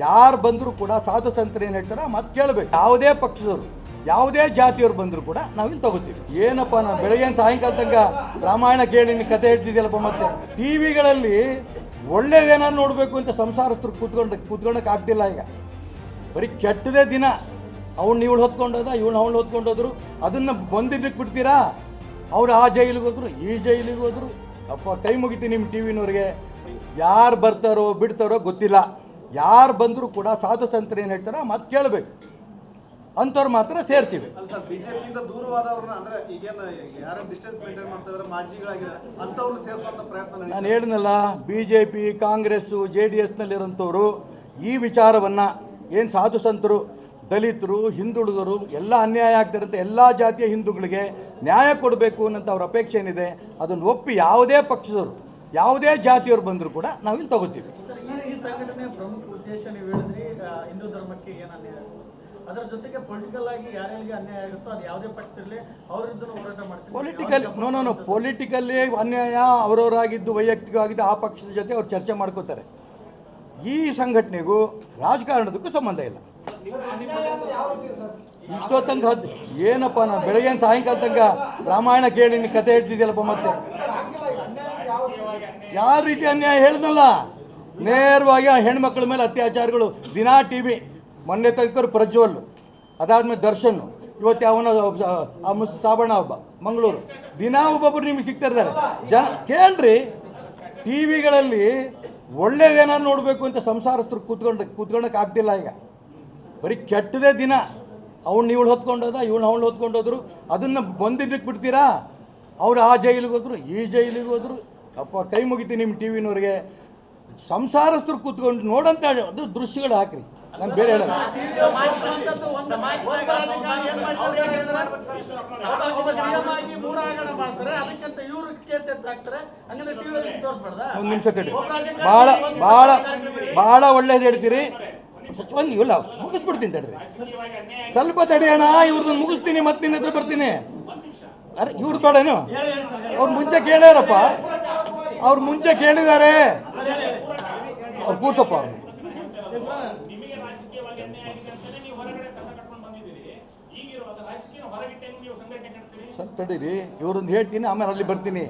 ಯಾರು ಬಂದರೂ ಕೂಡ ಸಾಧು ಸಂತರು ಏನು ಹೇಳ್ತಾರ ಮತ್ತೆ ಕೇಳಬೇಕು. ಯಾವುದೇ ಪಕ್ಷದವರು, ಯಾವುದೇ ಜಾತಿಯವರು ಬಂದರೂ ಕೂಡ ನಾವಿಲ್ಲಿ ತಗೋತೀವಿ. ಏನಪ್ಪ ನಾನು ಬೆಳಗ್ಗೆ ಸಾಯಂಕಾಲ ತನಕ ರಾಮಾಯಣ ಕೇಳಿ ಕತೆ ಹೇಳ್ತಿದ್ಯಲ್ಲಪ್ಪ ಮತ್ತೆ? ಟಿ ವಿಗಳಲ್ಲಿ ಒಳ್ಳೇದೇನಾದ್ರು ನೋಡಬೇಕು ಅಂತ ಸಂಸಾರಸ್ಥರು ಕೂತ್ಕೊಂಡು ಕೂತ್ಕೊಂಡಕ್ಕೆ ಆಗ್ತಿಲ್ಲ ಈಗ. ಬರೀ ಕೆಟ್ಟದೇ ದಿನ. ಅವ್ನು ಇವಳು ಹೊತ್ಕೊಂಡೋದ ಇವಳು ಅವಳು ಹೊತ್ಕೊಂಡೋದ್ರು ಅದನ್ನು ಬಂದಿದ್ದಕ್ಕೆ ಬಿಡ್ತೀರಾ? ಅವ್ರು ಆ ಜೈಲಿಗೆ ಹೋದ್ರು, ಈ ಜೈಲಿಗೆ ಹೋದ್ರು. ಅಪ್ಪ ಟೈಮ್ ಮುಗಿತೀನಿ ನಿಮ್ಮ ಟಿ ವಿನವ್ರಿಗೆ. ಯಾರು ಬರ್ತಾರೋ, ಬಿಡ್ತಾರೋ ಗೊತ್ತಿಲ್ಲ. ಯಾರು ಬಂದರೂ ಕೂಡ ಸಾಧು ಸಂತರು ಏನು ಹೇಳ್ತಾರೋ ಮತ್ತೆ ಕೇಳಬೇಕು. ಅಂಥವ್ರು ಮಾತ್ರ ಸೇರ್ತೀವಿ. ಅಲ್ಲ ಸರ್ ಬಿಜೆಪಿಯಿಂದ ದೂರವಾದವ್ರನ್ನ ಅಂದ್ರೆ ಈಗೇನು ಯಾರು ಡಿಸ್ಟೆನ್ಸ್ ಮೇಂಟೈನ್ ಮಾಡ್ತಾ ಇದಾರೆ ಮಾಜಿಗಳಾಗಿದ್ದಾರೆ ಅಂತವ್ರನ್ನ ಪ್ರಯತ್ನ ನಡೀತಾ ನಾನು ಹೇಳಿದ್ನಲ್ಲ B J P Congress J D ಎಸ್ನಲ್ಲಿರೋಂಥವ್ರು ಈ ವಿಚಾರವನ್ನು ಏನು ಸಾಧು ಸಂತರು ದಲಿತರು ಹಿಂದುಳಿದರು ಎಲ್ಲ ಅನ್ಯಾಯ ಆಗ್ತಿರುತ್ತೆ ಎಲ್ಲ ಜಾತಿಯ ಹಿಂದೂಗಳಿಗೆ ನ್ಯಾಯ ಕೊಡಬೇಕು ಅನ್ನೋಂಥ ಅವ್ರ ಅಪೇಕ್ಷೆ ಏನಿದೆ ಅದನ್ನು ಒಪ್ಪಿ ಯಾವುದೇ ಪಕ್ಷದವರು ಯಾವುದೇ ಜಾತಿಯವರು ಬಂದರೂ ಕೂಡ ನಾವಿಲ್ಲಿ ತಗೋತೀವಿ. ಉದ್ದೇಶ ನೀವು ಹೇಳಿದ್ರಿ ಹಿಂದೂ ಧರ್ಮಕ್ಕೆ ಏನು ಅನ್ಯಾಯ ಅದರ ಜೊತೆಗೆ ಪೊಲಿಟಿಕಲ್ ಆಗಿ ಯಾರ್ಯಾರಿಗೆ ಅನ್ಯಾಯ ಆಗುತ್ತೋ ಅದು ಯಾವುದೇ ಪಕ್ಷದಲ್ಲಿ ಅವರಿದ್ದು ಹೋರಾಟ ಮಾಡ್ತೀವಿ. ಪೊಲಿಟಿಕಲ್ ನೋ ನೋ ನೋ ಪೊಲಿಟಿಕಲ್ಲಿ ಅನ್ಯಾಯ ಅವರವರಾಗಿದ್ದು ವೈಯಕ್ತಿಕವಾಗಿದ್ದು ಆ ಪಕ್ಷದ ಜೊತೆ ಅವ್ರು ಚರ್ಚೆ ಮಾಡ್ಕೋತಾರೆ. ಈ ಸಂಘಟನೆಗೂ ರಾಜಕಾರಣದಕ್ಕೂ ಸಂಬಂಧ ಇಲ್ಲ. ಇಷ್ಟೋ ತನಕ ಹದ್ದು ಏನಪ್ಪ ನಾನು ಬೆಳಗ್ಗೆ ಸಾಯಂಕಾಲ ತನಕ ರಾಮಾಯಣ ಕೇಳಿ ಕತೆ ಹೇಳ್ತಿದ್ಯಲ್ಲಪ್ಪ ಮತ್ತೆ? ಯಾವ ರೀತಿ ಅನ್ಯಾಯ ಹೇಳ್ದಲ್ಲ ನೇರವಾಗಿ ಆ ಹೆಣ್ಮಕ್ಳ ಮೇಲೆ ಅತ್ಯಾಚಾರಗಳು. ದಿನಾ ಟಿ ವಿ ಮೊನ್ನೆ ತನಕ ಪ್ರಜ್ವಲ್ ಅದಾದ್ಮೇಲೆ ದರ್ಶನ್, ಇವತ್ತು ಅವನ ಸಾಬಣ್ಣ ಹಬ್ಬ, ಮಂಗಳೂರು. ದಿನಾ ಒಬ್ಬೊಬ್ರು ನಿಮಗೆ ಸಿಗ್ತಾ ಇದ್ದಾರೆ ಜನ, ಕೇಳ್ರಿ ಟಿ ವಿಗಳಲ್ಲಿ ಒಳ್ಳೇದೇನಾದ್ರು ನೋಡಬೇಕು ಅಂತ ಸಂಸಾರಸ್ಥರು ಕೂತ್ಕೊಂಡು ಕೂತ್ಕೊಳ್ಳೋಕೆ ಆಗ್ತಿಲ್ಲ ಈಗ. ಬರೀ ಕೆಟ್ಟದೇ ದಿನ. ಅವ್ನು ಇವಳು ಹೊತ್ಕೊಂಡೋದ ಇವಳು ಅವಳು ಹೊತ್ಕೊಂಡೋದ್ರು ಅದನ್ನು ಬಂದಿದ್ದಕ್ಕೆ ಬಿಡ್ತೀರಾ? ಅವ್ರು ಆ ಜೈಲಿಗೆ ಹೋದ್ರು, ಈ ಜೈಲಿಗೆ ಹೋದ್ರು. ಅಪ್ಪ, ಕೈ ಮುಗಿತಿ ನಿಮ್ಮ ಟಿ ವಿನವ್ರಿಗೆ ಸಂಸಾರಸ್ಥರು ಕೂತ್ಕೊಂಡು ನೋಡಂತ ಅದು ದೃಶ್ಯಗಳು ಹಾಕ್ರಿ. ನಾನು ಬೇರೆ ಹೇಳಲ್ಲ. ಒಂದು ನಿಮಿಷ ತಡಿ. ಭಾಳ ಭಾಳ ಭಾಳ ಒಳ್ಳೇದು ಹೇಳ್ತೀರಿ. ಒಂದು ಇಲ್ಲ, ಮುಗಿಸ್ಬಿಡ್ತೀನಿ ತಡ್ರಿ. ಸ್ವಲ್ಪ ತಡೆಯೋಣ ಇವ್ರದ್ದು ಮುಗಿಸ್ತೀನಿ ಮತ್ತೆ ನಿನ್ನ ಹತ್ರ ಬರ್ತೀನಿ. ಅರೆ, ಇವ್ರು ಬೇಡೇನು ಅವ್ರು ಮುಂಚೆ ಕೇಳ್ಯಾರಪ್ಪ. ಅವ್ರು ಮುಂಚೆ ಕೇಳಿದ್ದಾರೆ ಅವ್ರು ಕೂರ್ಸಪ್ಪ ಅವ್ರು ಸ್ವಲ್ಪ ತಡೀರಿ. ಇವ್ರೊಂದು ಹೇಳ್ತೀನಿ ಆಮೇಲೆ ಅಲ್ಲಿ ಬರ್ತೀನಿ.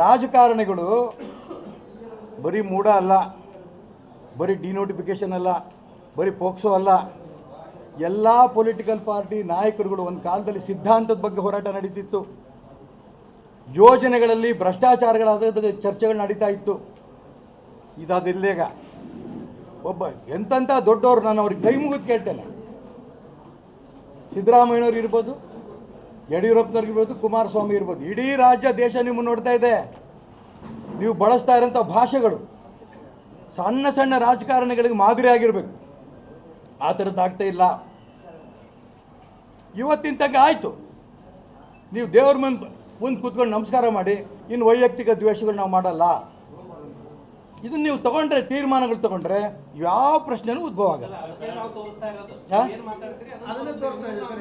ರಾಜಕಾರಣಿಗಳು ಬರೀ ಮೂಡ ಅಲ್ಲ ಬರೀ ಡಿನೋಟಿಫಿಕೇಶನ್ ಅಲ್ಲ ಬರೀ ಪೋಕ್ಸೋ ಅಲ್ಲ ಎಲ್ಲ ಪೊಲಿಟಿಕಲ್ ಪಾರ್ಟಿ ನಾಯಕರುಗಳು ಒಂದು ಕಾಲದಲ್ಲಿ ಸಿದ್ಧಾಂತದ ಬಗ್ಗೆ ಹೋರಾಟ ನಡೀತಿತ್ತು. ಯೋಜನೆಗಳಲ್ಲಿ ಭ್ರಷ್ಟಾಚಾರಗಳಾದ ಚರ್ಚೆಗಳು ನಡೀತಾ ಇತ್ತು. ಇದಾದಿಲ್ಲೇಗ ಒಬ್ಬ ಎಂತೆಂಥ ದೊಡ್ಡವರು ನಾನು ಅವ್ರಿಗೆ ಕೈ ಮುಗಿದು ಕೇಳ್ತೇನೆ. ಸಿದ್ದರಾಮಯ್ಯನವ್ರು ಇರ್ಬೋದು, ಯಡಿಯೂರಪ್ಪನವ್ರು ಇರ್ಬೋದು, ಕುಮಾರಸ್ವಾಮಿ ಇರ್ಬೋದು, ಇಡೀ ರಾಜ್ಯ ದೇಶ ನಿಮ್ಮನ್ನು ನೋಡ್ತಾ ಇದೆ. ನೀವು ಬಳಸ್ತಾ ಇರೋಂಥ ಭಾಷೆಗಳು ಸಣ್ಣ ಸಣ್ಣ ರಾಜಕಾರಣಿಗಳಿಗೆ ಮಾದರಿ ಆಗಿರಬೇಕು. ಆ ಥರದ್ದು ಆಗ್ತಾ ಇಲ್ಲ. ಇವತ್ತಿನ ತನಕ ಆಯಿತು. ನೀವು ದೇವ್ರ ಮುಂದೆ ಮುಂದೆ ಕೂತ್ಕೊಂಡು ನಮಸ್ಕಾರ ಮಾಡಿ ಇನ್ನು ವೈಯಕ್ತಿಕ ದ್ವೇಷಗಳು ನಾವು ಮಾಡಲ್ಲ. ಇದನ್ನು ನೀವು ತಗೊಂಡ್ರೆ ತೀರ್ಮಾನಗಳು ತಗೊಂಡ್ರೆ ಯಾವ ಪ್ರಶ್ನೆನೂ ಉದ್ಭವ ಆಗಲ್ಲ.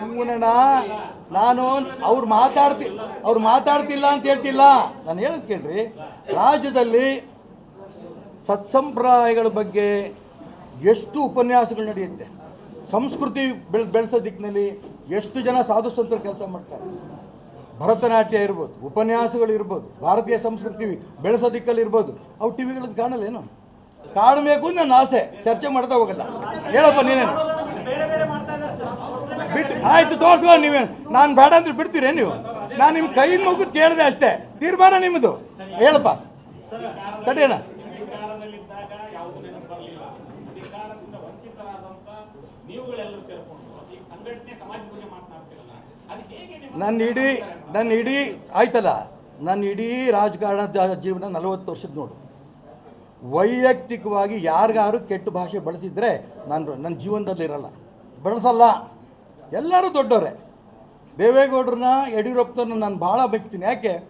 ನಮ್ಗುನಣ್ಣ ನಾನು ಅವ್ರು ಮಾತಾಡ್ತಿ ಅವ್ರು ಮಾತಾಡ್ತಿಲ್ಲ ಅಂತ ಹೇಳ್ತಿಲ್ಲ. ನಾನು ಹೇಳೋದು ಕೇಳ್ರಿ ರಾಜ್ಯದಲ್ಲಿ ಸತ್ಸಂಪ್ರದಾಯಗಳ ಬಗ್ಗೆ ಎಷ್ಟು ಉಪನ್ಯಾಸಗಳು ನಡೆಯುತ್ತೆ? ಸಂಸ್ಕೃತಿ ಬೆಳ್ ಬೆಳೆಸೋ ದಿಕ್ಕಿನಲ್ಲಿ ಎಷ್ಟು ಜನ ಸಾಧು ಸಂತರು ಕೆಲಸ ಮಾಡ್ತಾರೆ? ಭರತನಾಟ್ಯ ಇರ್ಬೋದು, ಉಪನ್ಯಾಸಗಳು ಇರ್ಬೋದು, ಭಾರತೀಯ ಸಂಸ್ಕೃತಿ ಬೆಳೆಸೋ ದಿಕ್ಕಲ್ಲಿ ಇರ್ಬೋದು ಅವು ಟಿ ಕಾಣಲ್ಲ ಏನು ಕಾಣಬೇಕು ನನ್ನ ಆಸೆ ಚರ್ಚೆ ಮಾಡ್ತಾ ಹೋಗಲ್ಲ. ಹೇಳಪ್ಪ ನೀನೇನು? ಬಿಟ್ಟು, ಆಯ್ತು, ತೋರ್ಸ್ಕೊ ನೀವೇನು ನಾನು ಬೇಡ ಅಂದ್ರೆ ಬಿಡ್ತೀರೇ ನೀವು? ನಾನು ನಿಮ್ಮ ಕೈ ಮುಗಿದು ಕೇಳಿದೆ ಅಷ್ಟೇ. ತೀರ್ಮಾನ ನಿಮ್ಮದು ಹೇಳಪ್ಪ. ತಡೆಯೋಣ ನೀವುಗಳೆಲ್ಲರೂ ಸೇರ್ಕೊಂಡು ಸಂಘಟನೆ ಸಮಾಜ ನೀವು ನನ್ನ ಇಡೀ ನನ್ನ ಇಡೀ, ಆಯ್ತಲ್ಲ? ನನ್ನ ಇಡೀ ರಾಜಕಾರಣ ಜೀವನ ನಲವತ್ತು ವರ್ಷದ ನೋಡು. ವೈಯಕ್ತಿಕವಾಗಿ ಯಾರಿಗಾರು ಕೆಟ್ಟ ಭಾಷೆ ಬಳಸಿದ್ರೆ ನಾನು, ನನ್ನ ಜೀವನದಲ್ಲಿ ಇರಲ್ಲ. ಬಳಸಲ್ಲ. ಎಲ್ಲರೂ ದೊಡ್ಡವರೇ. ದೇವೇಗೌಡ್ರನ್ನ ಯಡಿಯೂರಪ್ಪನ ನಾನು ಭಾಳ ಬೆಕ್ತೀನಿ. ಯಾಕೆ?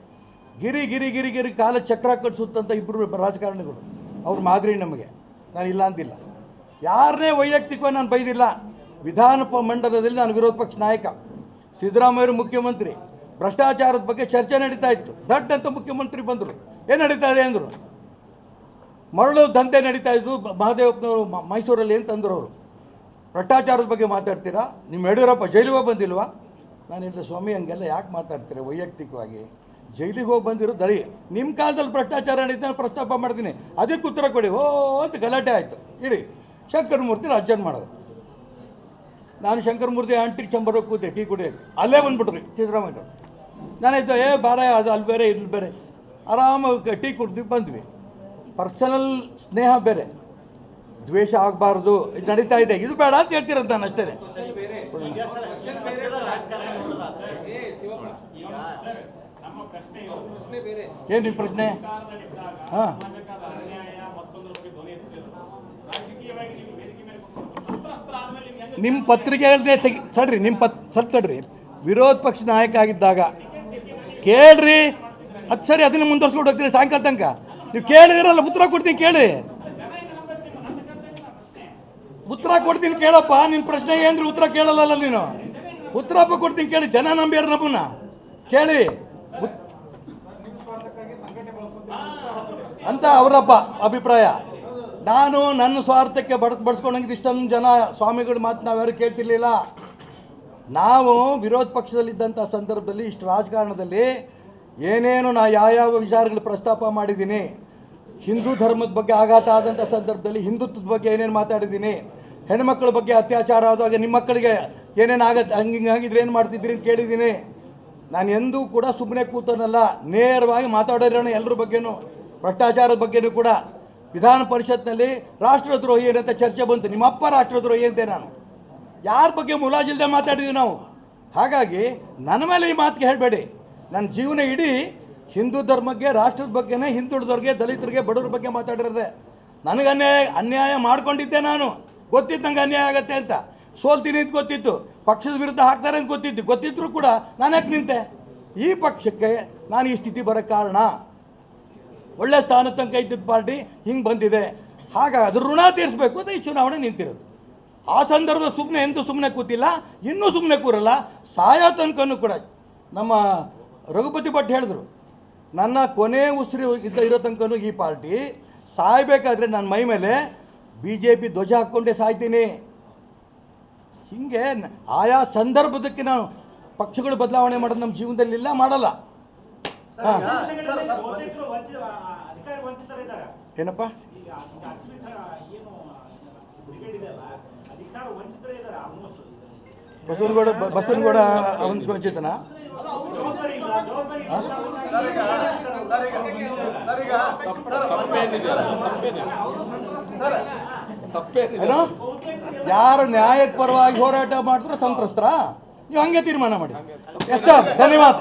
ಗಿರಿ ಗಿರಿ ಗಿರಿ ಗಿರಿ ಕಾಲ ಚಕ್ರ ಕಟ್ಸುತ್ತಂತ ಇಬ್ಬರು ರಾಜಕಾರಣಿಗಳು. ಅವ್ರ ಮಾದರಿ ನಮಗೆ. ನಾನು ಇಲ್ಲ ಅಂತಿಲ್ಲ ಯಾರನ್ನೇ ವೈಯಕ್ತಿಕವಾಗಿ ನಾನು ಬೈದಿಲ್ಲ. ವಿಧಾನ ಮಂಡಲದಲ್ಲಿ ನಾನು ವಿರೋಧ ಪಕ್ಷ ನಾಯಕ. ಸಿದ್ದರಾಮಯ್ಯರು ಮುಖ್ಯಮಂತ್ರಿ. ಭ್ರಷ್ಟಾಚಾರದ ಬಗ್ಗೆ ಚರ್ಚೆ ನಡೀತಾ ಇತ್ತು. ದೊಡ್ಡ ಅಂತ ಮುಖ್ಯಮಂತ್ರಿ ಬಂದರು. ಏನು ನಡೀತಾ ಇದೆ ಅಂದರು? ಮರಳು ದಂಧೆ ನಡೀತಾ ಇದ್ದು ಮಹಾದೇವಪ್ಪನವರು ಮೈಸೂರಲ್ಲಿ ಏನು ತಂದರು ಅವರು? ಭ್ರಷ್ಟಾಚಾರದ ಬಗ್ಗೆ ಮಾತಾಡ್ತೀರಾ? ನಿಮ್ಮ ಯಡಿಯೂರಪ್ಪ ಜೈಲಿಗೆ ಹೋಗಿ ಬಂದಿಲ್ವಾ? ನಾನು ಹೇಳಿದೆ, ಸ್ವಾಮಿ, ಹಂಗೆಲ್ಲ ಯಾಕೆ ಮಾತಾಡ್ತೀರಾ? ವೈಯಕ್ತಿಕವಾಗಿ. ಜೈಲಿಗೆ ಹೋಗಿ ಬಂದಿರೋ ದರಿ ನಿಮ್ಮ ಕಾಲದಲ್ಲಿ ಭ್ರಷ್ಟಾಚಾರ ನಡೀತಾ ಪ್ರಸ್ತಾಪ ಮಾಡ್ತೀನಿ. ಅದಕ್ಕೆ ಉತ್ತರ ಕೊಡಿ. ಓ ಅಂತ ಗಲಾಟೆ ಆಯಿತು. ಇಡಿ. ಶಂಕರಮೂರ್ತಿ ಮೂರ್ತಿ ರಾಜ್ಯನ್ ಮಾಡೋದು. ನಾನು ಶಂಕರಮೂರ್ತಿ ಆಂಟಿ ಚಂಬರ ಕೂತೆ ಟೀ ಕುಡಿಯೋದು ಅಲ್ಲೇ ಬಂದ್ಬಿಟ್ರಿ ಸಿದ್ದರಾಮಯ್ಯ ನಾನಿದ್ದೆ ಏ ಬಾರ ಅದು ಅಲ್ಲಿ ಬೇರೆ ಇಲ್ಲಿ ಬೇರೆ. ಆರಾಮಾಗಿ ಟೀ ಕುಡ್ದು ಬಂದ್ವಿ. ಪರ್ಸನಲ್ ಸ್ನೇಹ ಬೇರೆ. ದ್ವೇಷ ಆಗಬಾರ್ದು ಇದು ನಡೀತಾ ಇದೆ. ಇದು ಬೇಡ ಅಂತ ಹೇಳ್ತಿರೋದು ನಾನು ಅಷ್ಟೇ ಏನು ನಿಮ್ಮ ಪ್ರಶ್ನೆ? ಹಾಂ ಸಮಾಜದ ಅನ್ಯಾಯ ಮತ್ತೊಂದರ ಬಗ್ಗೆ ಧ್ವನಿ ಎತ್ತಿದ್ರು ರಾಜಕೀಯವಾಗಿ ನೀವು ವೇದಿಕೆ ಮೇಲೆ ಕೂತ್ಕೊಂಡು ಸಂತ್ರಸ್ತರಾದ್ಮೇಲೆ ನೀವು ಹೆಂಗೆ ನಿಮ್ಮ ಪತ್ರಿಕೆಗಳನ್ನೇ ತೆಗಿ ತಡ್ರಿ ನಿಮ್ಮ ಪತ್ ಸರ್ ತಡ್ರಿ. ವಿರೋಧ ಪಕ್ಷ ನಾಯಕ ಆಗಿದ್ದಾಗ ಕೇಳ್ರಿ. ಅದು ಸರಿ, ಅದನ್ನ ಮುಂದುವರ್ಸ್ಕೊಂಡು ಹೋಗ್ತೀನಿ ಸಾಯಂಕಾಲ ತನಕ. ನೀವು ಕೇಳಿದಿರಲ್ಲ, ಉತ್ತರ ಕೊಡ್ತೀನಿ ಕೇಳಿ. ಉತ್ತರ ಕೊಡ್ತೀನಿ ಕೇಳಪ್ಪ ನಿನ್ನ ಪ್ರಶ್ನೆ ಏನ್ರಿ? ಉತ್ತರ ಕೇಳಲ್ಲ ನೀನು. ಉತ್ತರಪ್ಪ ಕೊಡ್ತೀನಿ ಕೇಳಿ, ಜನ ನಂಬ್ಯಾರ ನಮ್ಮನ್ನ ಕೇಳಿ. ಅಂತ ಅವರಪ್ಪ ಅಭಿಪ್ರಾಯ. ನಾನು ನನ್ನ ಸ್ವಾರ್ಥಕ್ಕೆ ಬಡ್, ಬಡ್ಸ್ಕೊಂಡಂಗೆ ಇಷ್ಟೊಂದು ಜನ ಸ್ವಾಮಿಗಳ ಮಾತು ನಾವ್ಯಾರು ಕೇಳ್ತಿರ್ಲಿಲ್ಲ. ನಾವು ವಿರೋಧ ಪಕ್ಷದಲ್ಲಿದ್ದಂಥ ಸಂದರ್ಭದಲ್ಲಿ, ಇಷ್ಟು ರಾಜಕಾರಣದಲ್ಲಿ ಏನೇನು ನಾ ಯಾವ್ಯಾವ ವಿಚಾರಗಳು ಪ್ರಸ್ತಾಪ ಮಾಡಿದ್ದೀನಿ, ಹಿಂದೂ ಧರ್ಮದ ಬಗ್ಗೆ ಆಘಾತ ಆದಂಥ ಸಂದರ್ಭದಲ್ಲಿ, ಹಿಂದುತ್ವದ ಬಗ್ಗೆ ಏನೇನು ಮಾತಾಡಿದ್ದೀನಿ, ಹೆಣ್ಮಕ್ಳ ಬಗ್ಗೆ ಅತ್ಯಾಚಾರ ಆದಾಗ ನಿಮ್ಮ ಮಕ್ಕಳಿಗೆ ಏನೇನು ಆಗತ್ತೆ ಹಂಗೆ ಆಗಿದ್ರೆ ಏನು ಮಾಡ್ತಿದ್ದೀರಿ ಅಂತ ಕೇಳಿದ್ದೀನಿ. ನಾನು ಎಂದೂ ಕೂಡ ಸುಮ್ಮನೆ ಕೂತನಲ್ಲ, ನೇರವಾಗಿ ಮಾತಾಡೋಣ ಎಲ್ಲರ ಬಗ್ಗೆನೂ, ಭ್ರಷ್ಟಾಚಾರದ ಬಗ್ಗೆನೂ ಕೂಡ. ವಿಧಾನ ಪರಿಷತ್ನಲ್ಲಿ ರಾಷ್ಟ್ರದ್ರೋಹಿ ಏನಂತ ಚರ್ಚೆ ಬಂತು. ನಿಮ್ಮಪ್ಪ ರಾಷ್ಟ್ರದ್ರೋಹಿ ಅಂತೆ ನಾನು. ಯಾರ ಬಗ್ಗೆ ಮುಲಾಜಿಲ್ದೆ ಮಾತಾಡಿದ್ವಿ ನಾವು? ಹಾಗಾಗಿ ನನ್ನ ಮೇಲೆ ಈ ಮಾತಿಗೆ ಹೇಳಬೇಡಿ. ನನ್ನ ಜೀವನ ಇಡೀ ಹಿಂದೂ ಧರ್ಮಕ್ಕೆ, ರಾಷ್ಟ್ರದ ಬಗ್ಗೆನೇ ಹಿಂದುಳಿದವ್ರಿಗೆ, ದಲಿತರಿಗೆ, ಬಡವ್ರ ಬಗ್ಗೆ ಮಾತಾಡಿರೋದೆ. ನನಗೆ ಅನ್ಯಾಯ ಅನ್ಯಾಯ ಮಾಡ್ಕೊಂಡಿದ್ದೆ ನಾನು. ಗೊತ್ತಿತ್ತು ನಂಗೆ ಅನ್ಯಾಯ ಆಗತ್ತೆ ಅಂತ. ಸೋಲ್ತೀನಿ ಅಂತ ಗೊತ್ತಿತ್ತು. ಪಕ್ಷದ ವಿರುದ್ಧ ಹಾಕ್ತಾರೆ ಅಂತ ಗೊತ್ತಿತ್ತು. ಗೊತ್ತಿದ್ರು ಕೂಡ ನಾನು ಯಾಕೆ ನಿಂತೆ? ಈ ಪಕ್ಷಕ್ಕೆ ನಾನು ಈ ಸ್ಥಿತಿ ಬರೋಕ್ಕೆ ಕಾರಣ. ಒಳ್ಳೆ ಸ್ಥಾನ ತನಕ ಇದ್ದಿದ್ದ ಪಾರ್ಟಿ ಹಿಂಗೆ ಬಂದಿದೆ. ಹಾಗಾಗಿ ಅದ್ರ ಋಣ ತೀರಿಸಬೇಕು ಅಂತ ಈ ಚುನಾವಣೆ ನಿಂತಿರೋದು. ಆ ಸಂದರ್ಭದ ಸುಮ್ಮನೆ ಎಂದೂ ಸುಮ್ಮನೆ ಕೂತಿಲ್ಲ, ಇನ್ನೂ ಸುಮ್ಮನೆ ಕೂರಲ್ಲ, ಸಾಯೋ ತನಕನೂ ಕೂಡ. ನಮ್ಮ ರಘುಪತಿ ಭಟ್ ಹೇಳಿದ್ರು, ನನ್ನ ಕೊನೆ ಉಸಿರು ಇದ್ದ ಇರೋ ತನಕನೂ ಈ ಪಾರ್ಟಿ. ಸಾಯಬೇಕಾದ್ರೆ ನನ್ನ ಮೈ ಮೇಲೆ ಬಿ ಜೆ ಪಿ ಧ್ವಜ ಹಾಕ್ಕೊಂಡೇ ಸಾಯ್ತೀನಿ. ಹೀಗೆ ಆಯಾ ಸಂದರ್ಭದಕ್ಕೆ ನಾನು ಪಕ್ಷಗಳು ಬದಲಾವಣೆ ಮಾಡೋದು ನಮ್ಮ ಜೀವನದಲ್ಲಿ ಇಲ್ಲ ಮಾಡಲ್ಲ. ಏನಪ್ಪ? ಈಗ ಅಸ್ಮಿತ ಏನು ಬ್ರಿಗೇಡ್ ಇದೆಯಲ್ಲ ಅಧಿಕಾರ ವಂಚಿತರೇ ಇದ್ದಾರೆ ಆಲ್ಮೋಸ್ಟ್ ಬಸವನಗೌಡ ಬ- ಬಸವನಗೌಡ ಅವನ್ ವಂಚಿತನ? ಜವಾಬ್ದಾರಿ ಇಲ್ಲ ಜವಾಬ್ದಾರಿ ಇಲ್ಲ. ಸರ್ ಈಗ ಸರ್ ಈಗ ಸರ್ ಈಗ ಸರ್ ಸರ್ ಏನೋ? ಯಾರು ನ್ಯಾಯದ ಪರವಾಗಿ ಹೋರಾಟ ಮಾಡಿದ್ರೆ ಸಂತ್ರಸ್ತರ? ನೀವು ಹಂಗೆ ತೀರ್ಮಾನ ಮಾಡಿ. ಎಸ್ ಸರ್ ಧನ್ಯವಾದ.